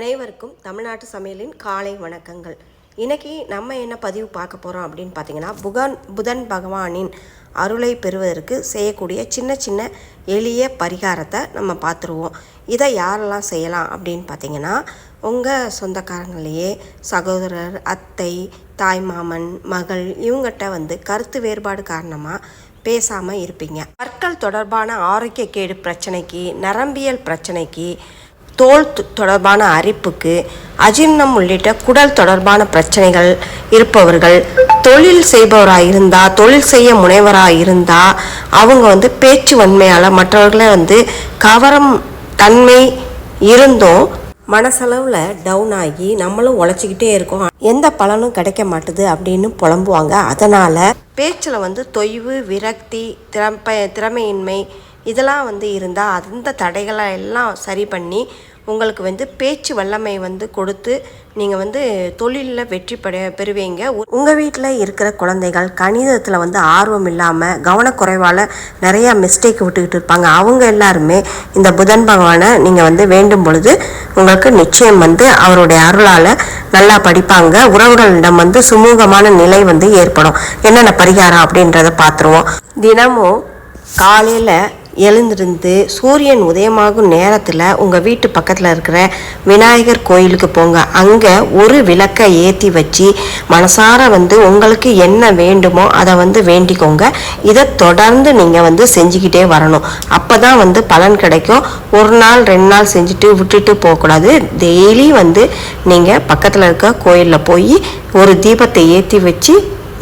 அனைவருக்கும் தமிழ்நாட்டு சமையலின் காலை வணக்கங்கள். இன்றைக்கி நம்ம என்ன பதிவு பார்க்க போகிறோம் அப்படின்னு பார்த்தீங்கன்னா புகன் புதன் பகவானின் அருளை பெறுவதற்கு செய்யக்கூடிய சின்ன சின்ன எளிய பரிகாரத்தை நம்ம பார்த்துருவோம். இதை யாரெல்லாம் செய்யலாம் அப்படின்னு பார்த்தீங்கன்னா உங்கள் சொந்தக்காரங்களையே சகோதரர் அத்தை தாய்மாமன் மகள் இவங்ககிட்ட வந்து கருத்து வேறுபாடு காரணமாக பேசாமல் இருப்பீங்க. பற்கள் தொடர்பான ஆரோக்கிய கேடு பிரச்சனைக்கு நரம்பியல் பிரச்சனைக்கு தோல் தொடர்பான அரிப்புக்கு அஜீர்ணம் உள்ளிட்ட குடல் தொடர்பான பிரச்சனைகள் இருப்பவர்கள் தொழில் செய்பவராக இருந்தால் தொழில் செய்ய முனைவராக இருந்தால் அவங்க வந்து பேச்சு வன்மையால் மற்றவர்களை வந்து கவரம் தன்மை இருந்தும் மனசளவில் டவுன் ஆகி நம்மளும் உழைச்சிக்கிட்டே இருக்கோம். எந்த பலனும் கிடைக்க மாட்டுது அப்படின்னு புலம்புவாங்க. அதனால் பேச்சில் வந்து தொய்வு விரக்தி திறப்ப திறமையின்மை இதெல்லாம் வந்து இருந்தால் அந்த தடைகளை எல்லாம் சரி பண்ணி உங்களுக்கு வந்து பேச்சு வல்லமை வந்து கொடுத்து நீங்கள் வந்து தொழிலில் வெற்றி பெற பெறுவீங்க. உங்கள் வீட்டில் இருக்கிற குழந்தைகள் கணிதத்தில் வந்து ஆர்வம் இல்லாமல் கவனக்குறைவால் நிறையா மிஸ்டேக் விட்டுக்கிட்டு இருப்பாங்க. அவங்க எல்லாருமே இந்த புதன் பகவானை நீங்கள் வந்து வேண்டும் பொழுது உங்களுக்கு நிச்சயம் வந்து அவருடைய அருளால் நல்லா படிப்பாங்க. உறவுகளிடம் வந்து சுமூகமான நிலை வந்து ஏற்படும். என்னென்ன பரிகாரம் அப்படின்றத பார்த்துருவோம் தினமும் காலையில் எழுந்திருந்து சூரியன் உதயமாகும் நேரத்தில் உங்கள் வீட்டு பக்கத்தில் இருக்கிற விநாயகர் கோயிலுக்கு போங்க. அங்கே ஒரு விளக்கை ஏற்றி வச்சு மனசார வந்து உங்களுக்கு என்ன வேண்டுமோ அதை வந்து வேண்டிக்கோங்க. இதை தொடர்ந்து நீங்கள் வந்து செஞ்சுக்கிட்டே வரணும். அப்போ தான் வந்து பலன் கிடைக்கும். ஒரு நாள் ரெண்டு நாள் செஞ்சுட்டு விட்டுட்டு போகக்கூடாது. டெய்லி வந்து நீங்கள் பக்கத்தில் இருக்க கோயிலில் போய் ஒரு தீபத்தை ஏற்றி வச்சு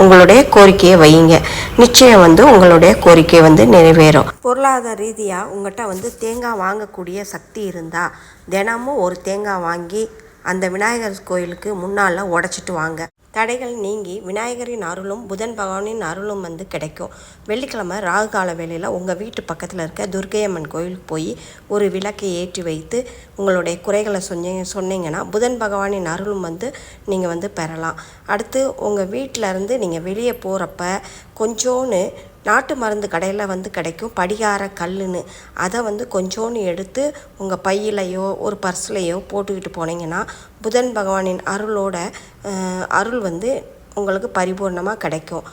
உங்களுடைய கோரிக்கையை வையுங்க. நிச்சயம் வந்து உங்களுடைய கோரிக்கை வந்து நிறைவேறும். பொருளாதார ரீதியாக உங்கள்கிட்ட வந்து தேங்காய் வாங்கக்கூடிய சக்தி இருந்தால் தினமும் ஒரு தேங்காய் வாங்கி அந்த விநாயகர் கோயிலுக்கு முன்னால் உடச்சிட்டு வாங்க. தடைகள் நீங்கி விநாயகரின் அருளும் புதன் பகவானின் அருளும் வந்து கிடைக்கும். வெள்ளிக்கிழமை ராகு கால வேளையில் உங்கள் வீட்டு பக்கத்தில் இருக்க துர்க்கையம்மன் கோயிலுக்கு போய் ஒரு விளக்கை ஏற்றி வைத்து உங்களுடைய குறைகளை சொன்னீங்க சொன்னீங்கன்னா புதன் பகவானின் அருளும் வந்து நீங்கள் வந்து பெறலாம். அடுத்து உங்கள் வீட்டில் இருந்து நீங்கள் வெளியே போகிறப்ப கொஞ்சோன்னு நாட்டு மருந்து கடையில் வந்து கிடைக்கும். படிகார கல்லுன்னு. அதை வந்து கொஞ்சோன்னு எடுத்து உங்கள் பையிலையோ ஒரு பர்ஸ்லையோ போட்டுக்கிட்டு போனீங்கன்னா புதன் பகவானின் அருளோட அருள் வந்து உங்களுக்கு பரிபூர்ணமாக கிடைக்கும்.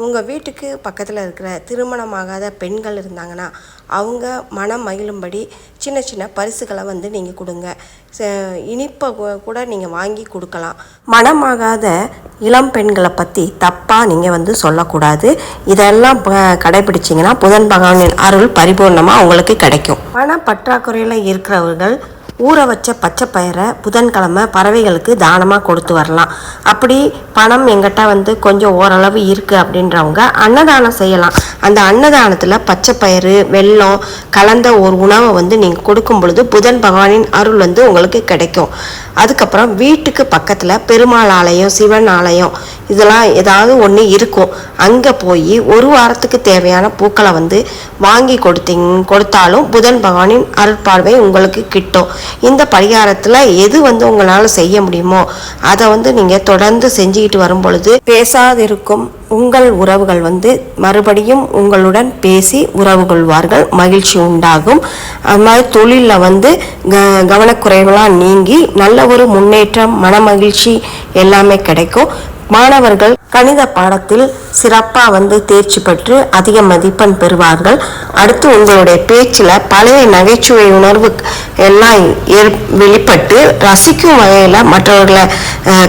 உங்கள் வீட்டுக்கு பக்கத்தில் இருக்கிற திருமணமாகாத பெண்கள் இருந்தாங்கன்னா அவங்க மனம் மகிழும்படி சின்ன சின்ன பரிசுகளை வந்து நீங்கள் கொடுங்க. ச- இனிப்பை கூட நீங்கள் வாங்கி கொடுக்கலாம். மனமாகாத இளம் பெண்களை பற்றி தப்பாக நீங்கள் வந்து சொல்லக்கூடாது. இதெல்லாம் கடைபிடிச்சிங்கன்னா புதன் பகவானின் அருள் பரிபூர்ணமாக உங்களுக்கு கிடைக்கும். பண பற்றாக்குறையில் இருக்கிறவர்கள் ஊற வச்ச பச்சை பயிரை புதன்கிழமை பறவைகளுக்கு தானமாக கொடுத்து வரலாம். அப்படி பணம் எங்கிட்ட வந்து கொஞ்சம் ஓரளவு இருக்குது அப்படின்றவங்க அன்னதானம் செய்யலாம். அந்த அன்னதானத்தில் பச்சை பயிறு வெல்லம் கலந்த ஒரு உணவை வந்து நீங்கள் கொடுக்கும் பொழுது புதன் பகவானின் அருள் வந்து உங்களுக்கு கிடைக்கும். அதுக்கப்புறம் வீட்டுக்கு பக்கத்தில் பெருமாள் ஆலயம் சிவன் ஆலயம் இதெல்லாம் ஏதாவது ஒன்று இருக்கும். அங்கே போய் ஒரு வாரத்துக்கு தேவையான பூக்களை வந்து வாங்கி கொடுத்தீங்க கொடுத்தாலும் புதன் பகவானின் அருட்பார்வை உங்களுக்கு கிட்டும். இந்த பரிகாரத்தில் எது வந்து உங்களால் செய்ய முடியுமோ அதை வந்து நீங்கள் தொடர்ந்து செஞ்சுக்கிட்டு வரும் பொழுது பேசாதிருக்கும் உங்கள் உறவுகள் வந்து மறுபடியும் உங்களுடன் பேசி உறவு கொள்வார்கள் மகிழ்ச்சி உண்டாகும். அது மாதிரி தொழிலில் வந்து க கவனக்குறைவெல்லாம் நீங்கி நல்ல ஒரு முன்னேற்றம் மனமகிழ்ச்சி எல்லாமே கிடைக்கும். மாணவர்கள் கணித பாடத்தில் சிறப்பாக வந்து தேர்ச்சி பெற்று அதிக மதிப்பெண் பெறுவார்கள். அடுத்து உங்களுடைய பேச்சில் பழைய நகைச்சுவை உணர்வு எல்லாம் ஏற் வெளிப்பட்டு ரசிக்கும் வகையில் மற்றவர்களை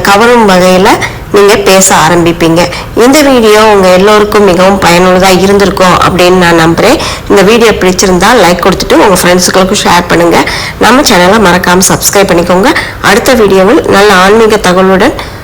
கவரும் வகையில் நீங்கள் பேச ஆரம்பிப்பீங்க. இந்த வீடியோ உங்கள் எல்லோருக்கும் மிகவும் பயனுள்ளதாக இருந்திருக்கும் அப்படின்னு நான் நம்புகிறேன் இந்த வீடியோ பிடிச்சிருந்தா லைக் கொடுத்துட்டு உங்கள் ஃப்ரெண்ட்ஸுகளுக்கும் ஷேர் பண்ணுங்கள் நம்ம சேனலை மறக்காமல் சப்ஸ்கிரைப் பண்ணிக்கோங்க. அடுத்த வீடியோவில் நல்ல ஆன்மீக தகவலுடன்